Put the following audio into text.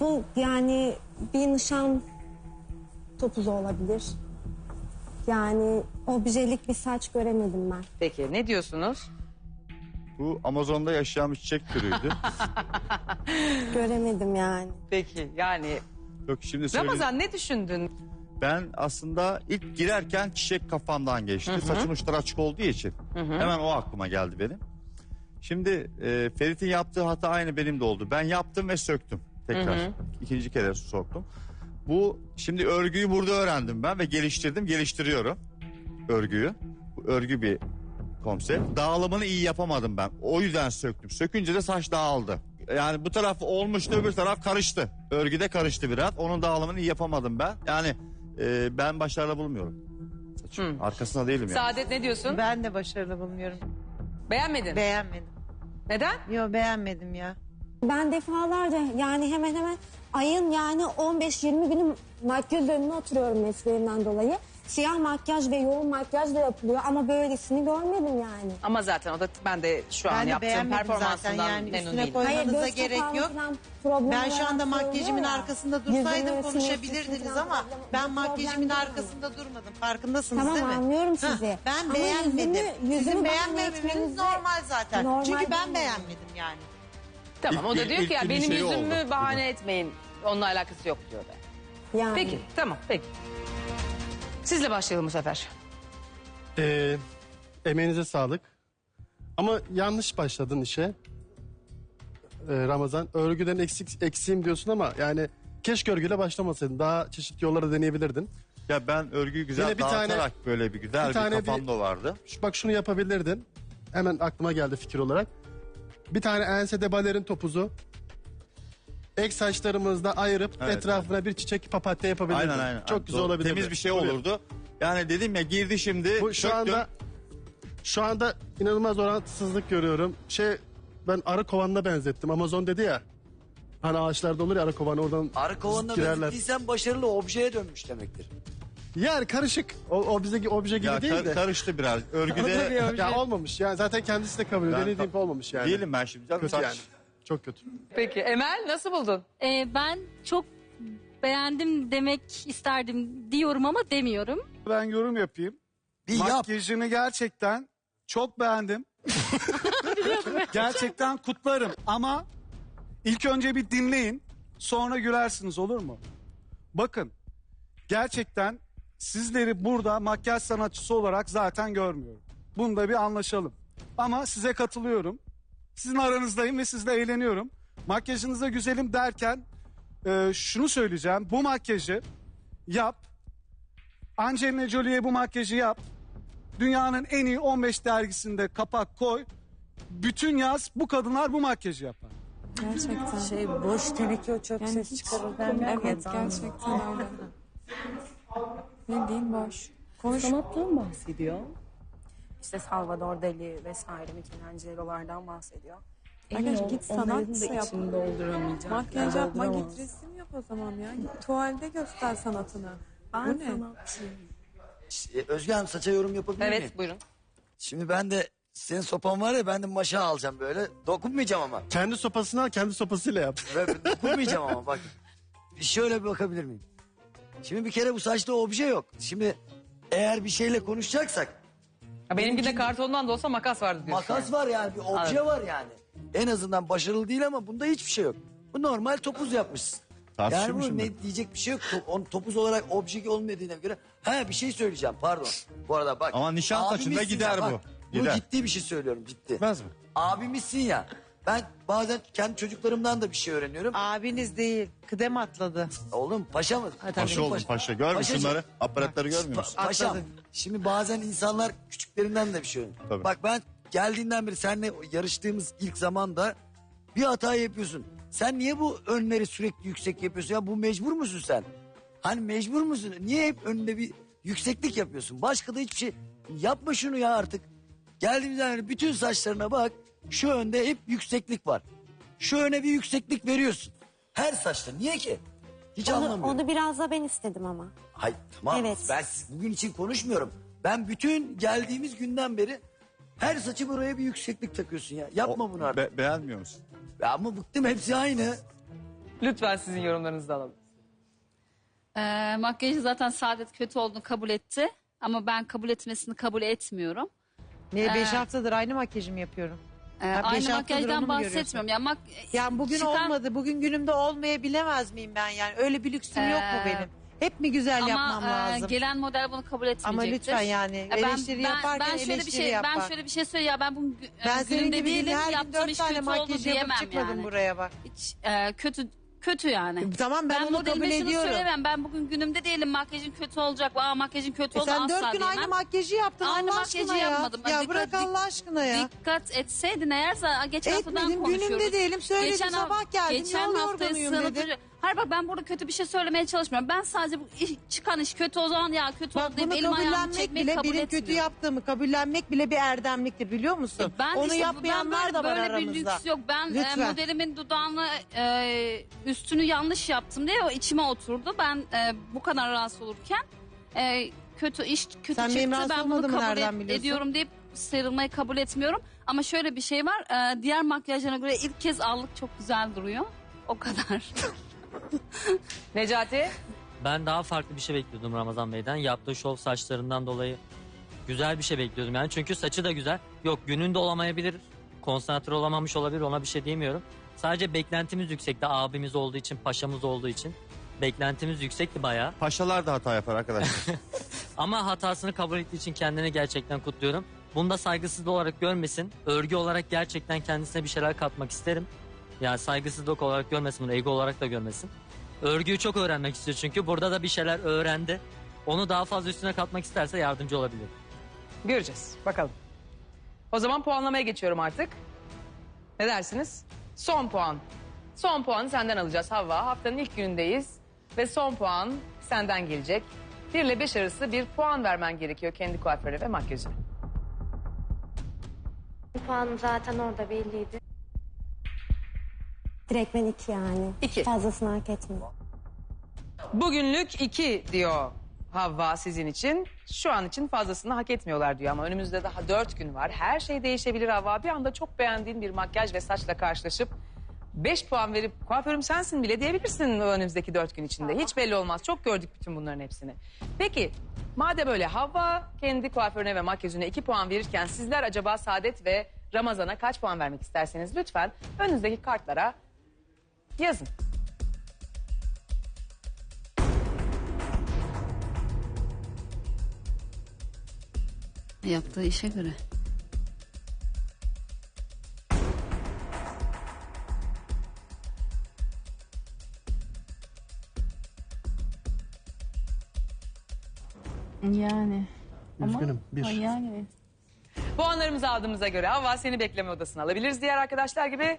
Bu yani bir nişan topuzu olabilir. Yani objelik bir saç göremedim ben. Peki ne diyorsunuz? Bu Amazon'da yaşayan bir çiçek türüydü. Göremedim yani. Peki yani Yok şimdi söyleyeyim. Ramazan ne düşündün? Ben aslında ilk girerken çiçek kafamdan geçti. Saçın uçları açık olduğu için. Hemen o aklıma geldi benim. Şimdi e, Ferit'in yaptığı hata aynı benim de oldu. Ben yaptım ve söktüm tekrar. İkinci kere soktum. Bu şimdi örgüyü burada öğrendim ben ve geliştirdim, geliştiriyorum örgüyü. Bu örgü bir konsept. Dağılımını iyi yapamadım ben. O yüzden söktüm. Sökünce de saç dağıldı. Yani bu taraf olmuştu öbür taraf karıştı. Örgüde karıştı biraz. Onun dağılımını iyi yapamadım ben. Yani e, ben başarılı bulmuyorum. Saçım. Arkasında değilim yani. Saadet ne diyorsun? Ben de başarılı bulmuyorum. Beğenmedin. Beğenmedim. Neden? Yo beğenmedim ya. Ben defalarca yani hemen hemen ayın yani 15-20 günü makyaj önüne oturuyorum mesleğimden dolayı. Siyah makyaj ve yoğun makyaj da yapılıyor ama böylesini görmedim yani. Ama zaten o da ben de şu an Ben de yaptığım beğenmedim performansından zaten yani memnun üstüne değilim. koy- Koymanıza göz gerek yok. falan problem Ben şu anda olarak makyajımın söylüyor ya. arkasında Yüzümün dursaydım resmi, konuşabilirdiniz falan ama problem- ben makyajımın problem değil arkasında durmadım. Farkındasınız Tamam değil mi? anlıyorum Hah, sizi. Ben Ama beğenmedim. yüzümü- yüzümü Sizin beğenmemeniz etmenize normal zaten. normal Çünkü ben değil. beğenmedim yani. Tamam o da diyor ilk ki ya benim yüzümü oldu. bahane etmeyin. Onunla alakası yok diyor da. Yani. Peki tamam peki. Sizle başlayalım bu sefer. Ee, emeğinize sağlık. Ama yanlış başladın işe. Ee, Ramazan. Örgüden eksik eksiğim diyorsun ama yani keşke örgüyle başlamasaydın. Daha çeşitli yolları deneyebilirdin. Ya ben örgüyü güzel Yine bir tane- dağıtarak böyle bir güzel bir bir, tane bir- kafamda vardı. Şu- Bak şunu yapabilirdin. Hemen aklıma geldi fikir olarak. Bir tane ensede balerin topuzu. Ek saçlarımızda ayırıp Evet, etrafına bir çiçek papatya yapabilirdin. Aynen aynen. Çok güzel Doğru. olabilirdi. Temiz bir şey olurdu. Yani dedim ya girdi şimdi. Bu şu söktüm. anda şu anda inanılmaz orantısızlık görüyorum. Şey ben arı kovanına benzettim. Amazon dedi ya. Hani ağaçlarda olur ya arı kovanı oradan Arı kovanına girerler. benzettiysen başarılı objeye dönmüş demektir. Yani karışık. O, o bizdeki obje gibi ya değil kar- de. karıştı biraz. Örgüde ya olmamış. Yani zaten kendisi de kabul ediyor. Ben- Denediğim olmamış yani. değilim ben şimdi. Canım, Kötü saç- yani. Çok kötü. Peki Emel nasıl buldun? Ee, ben çok beğendim demek isterdim diyorum ama demiyorum. Ben yorum yapayım. Bir yap. Makyajını gerçekten çok beğendim. gerçekten kutlarım ama ilk önce bir dinleyin sonra gülersiniz olur mu? Bakın gerçekten sizleri burada makyaj sanatçısı olarak zaten görmüyorum. Bunda bir anlaşalım. Ama size katılıyorum. Sizin aranızdayım ve sizle eğleniyorum. Makyajınıza güzelim derken e, şunu söyleyeceğim. Bu makyajı yap. Angelina Jolie'ye bu makyajı yap. Dünyanın en iyi 15 dergisinde kapak koy. Bütün yaz bu kadınlar bu makyajı yapar. Gerçekten. Şey boş teneke o çok Yani ses çıkarır Evet gerçekten öyle. Bildiğin boş. Konuş. Sanattan bahsediyor. İşte Salvador Dali vesaire Michelangelo'lardan bahsediyor. Emin Arkadaş ol, git onların sanat da yap. içini dolduramayacak. Makyaj yapma git resim yap o zaman ya. Git tuvalde göster sanatını. Ben Bu ne? sanatçıyım. E, Özge Hanım saça yorum yapabilir miyim? Evet buyurun. Şimdi ben de senin sopan var ya ben de maşa alacağım böyle. Dokunmayacağım ama. Kendi sopasını al kendi sopasıyla yap. Ve dokunmayacağım ama bak. Bir şöyle bir bakabilir miyim? Şimdi bir kere bu saçta obje yok. Şimdi eğer bir şeyle konuşacaksak Ha, benimki de kartondan da olsa makas vardı diyorsun. makas var yani bir obje Anladım. var yani. En azından başarılı değil ama bunda hiçbir şey yok. Bu normal topuz yapmışsın. Tartışır Yani mı bu şimdi? ne diyecek bir şey yok. To- on- topuz olarak obje olmadığına göre. Ha bir şey söyleyeceğim pardon. Bu arada bak. Ama nişan saçında abimizsin gider ya, bu. bak. Gider. Bu ciddi bir şey söylüyorum ciddi. Gitmez mi? Abimizsin ya. Ben bazen kendi çocuklarımdan da bir şey öğreniyorum. Abiniz değil. Kıdem atladı. Oğlum paşa mı? Paşa oldum paşa. Görmüyor musun Paşacığım. şunları? Aparatları görmüyor musun? Pa- paşam. Şimdi bazen insanlar küçüklerinden de bir şey öğreniyor. Tabii. Bak ben geldiğinden beri seninle yarıştığımız ilk zamanda bir hata yapıyorsun. Sen niye bu önleri sürekli yüksek yapıyorsun? Ya bu mecbur musun sen? Hani mecbur musun? Niye hep önünde bir yükseklik yapıyorsun? Başka da hiçbir şey yapma şunu ya artık. Geldiğimizden beri bütün saçlarına bak. Şu önde hep yükseklik var. Şu öne bir yükseklik veriyorsun. Her saçta. Niye ki? Hiç Onu, anlamıyorum. onu biraz da ben istedim ama. Hayır tamam Evet. ben siz- bugün için konuşmuyorum. Ben bütün geldiğimiz günden beri her saçı buraya bir yükseklik takıyorsun ya. Yapma O- bunu artık. be- beğenmiyor musun? Ya ama bıktım hepsi aynı. Lütfen sizin yorumlarınızı da alalım. Ee, makyajı zaten Saadet kötü olduğunu kabul etti. Ama ben kabul etmesini kabul etmiyorum. Ne beş Ee, haftadır aynı makyajımı yapıyorum. Beş aynı haftadır makyajdan onu mu görüyorsun? bahsetmiyorum. Ya mak Yani bugün Çıkan- olmadı. Bugün günümde olmayabilemez miyim ben yani? Öyle bir lüksüm yok mu Ee, benim? Hep mi güzel yapmam ama e, lazım? gelen model bunu kabul etmeyecektir. Ama lütfen yani Ya ben- eleştiri yaparken ben şöyle bir eleştiri şey yap ben bak. şöyle bir şey söyleyeyim ya ben bugün e, Ben senin günümde gibi değilim her gün yaptığım dört iş tane kötü oldu makyaj diyemem yapıp çıkmadım yani. buraya bak. Hiç e, kötü kötü yani. Tamam ben, onu modelime kabul şunu ediyorum. söylemem. Ben bugün günümde değilim. Makyajın kötü olacak. Aa makyajın kötü E oldu sen asla dört gün diyemem. aynı makyajı yaptın Aynı Allah makyajı aşkına ya. yapmadım. Ben Ya dikkat- bırak Allah aşkına ya. Dikkat etseydin eğer za- geçen haftadan Etmedim konuşuyoruz. günümde değilim söyledim Geçen haf- sabah geldim Geçen yol haftayı yorgunuyum sığınıp dedim. Hayır bak ben burada kötü bir şey söylemeye çalışmıyorum. Ben sadece bu iş, çıkan iş kötü o zaman ya kötü Bak oldu deyip bunu elim ayağımı kabullenmek çekmeyi bile kabul benim etmiyorum. kötü yaptığımı kabullenmek bile bir erdemliktir biliyor musun? E Ben Onu işte bu- yapmayanlar ben da böyle, var böyle aramızda. bir lüks yok. Ben e, Lütfen. modelimin dudağını e, üstünü yanlış yaptım diye o içime oturdu. Ben e, bu kadar rahatsız olurken e, kötü iş kötü Sen benim çıktı. rahatsız Ben bunu olmadığımı kabul nereden et- biliyorsun? ediyorum deyip sarılmayı kabul etmiyorum. Ama şöyle bir şey var. e, diğer makyajlarına göre ilk kez allık çok güzel duruyor. O kadar. Necati? Ben daha farklı bir şey bekliyordum Ramazan Bey'den. Yaptığı şov saçlarından dolayı güzel bir şey bekliyordum yani. Çünkü saçı da güzel. Yok gününde olamayabilir. Konsantre olamamış olabilir ona bir şey diyemiyorum. Sadece beklentimiz yüksekti abimiz olduğu için, paşamız olduğu için. Beklentimiz yüksekti bayağı. Paşalar da hata yapar arkadaşlar. Ama hatasını kabul ettiği için kendini gerçekten kutluyorum. Bunda saygısızlık olarak görmesin. Örgü olarak gerçekten kendisine bir şeyler katmak isterim. Yani saygısızlık olarak görmesin bunu, ego olarak da görmesin. Örgüyü çok öğrenmek istiyor çünkü. Burada da bir şeyler öğrendi. Onu daha fazla üstüne katmak isterse yardımcı olabilir. Göreceğiz. Bakalım. O zaman puanlamaya geçiyorum artık. Ne dersiniz? Son puan. Son puanı senden alacağız Havva. Haftanın ilk günündeyiz. Ve son puan senden gelecek. 1 ile 5 arası bir puan vermen gerekiyor kendi kuaföre ve makyajına. Puanım zaten orada belliydi. Direkt ben iki yani. İki. Fazlasını hak etmiyor. Bugünlük 2 diyor Havva sizin için. Şu an için fazlasını hak etmiyorlar diyor ama önümüzde daha 4 gün var. Her şey değişebilir Havva. Bir anda çok beğendiğin bir makyaj ve saçla karşılaşıp 5 puan verip kuaförüm sensin bile diyebilirsin önümüzdeki 4 gün içinde. Hiç belli olmaz. Çok gördük bütün bunların hepsini. Peki madem öyle Havva kendi kuaförüne ve makyajına 2 puan verirken sizler acaba Saadet ve Ramazan'a kaç puan vermek isterseniz lütfen önünüzdeki kartlara yazın. Yaptığı işe göre. Yani. Üzgünüm. Bir. Yani. Puanlarımızı aldığımıza göre Havva seni bekleme odasına alabiliriz diğer arkadaşlar gibi.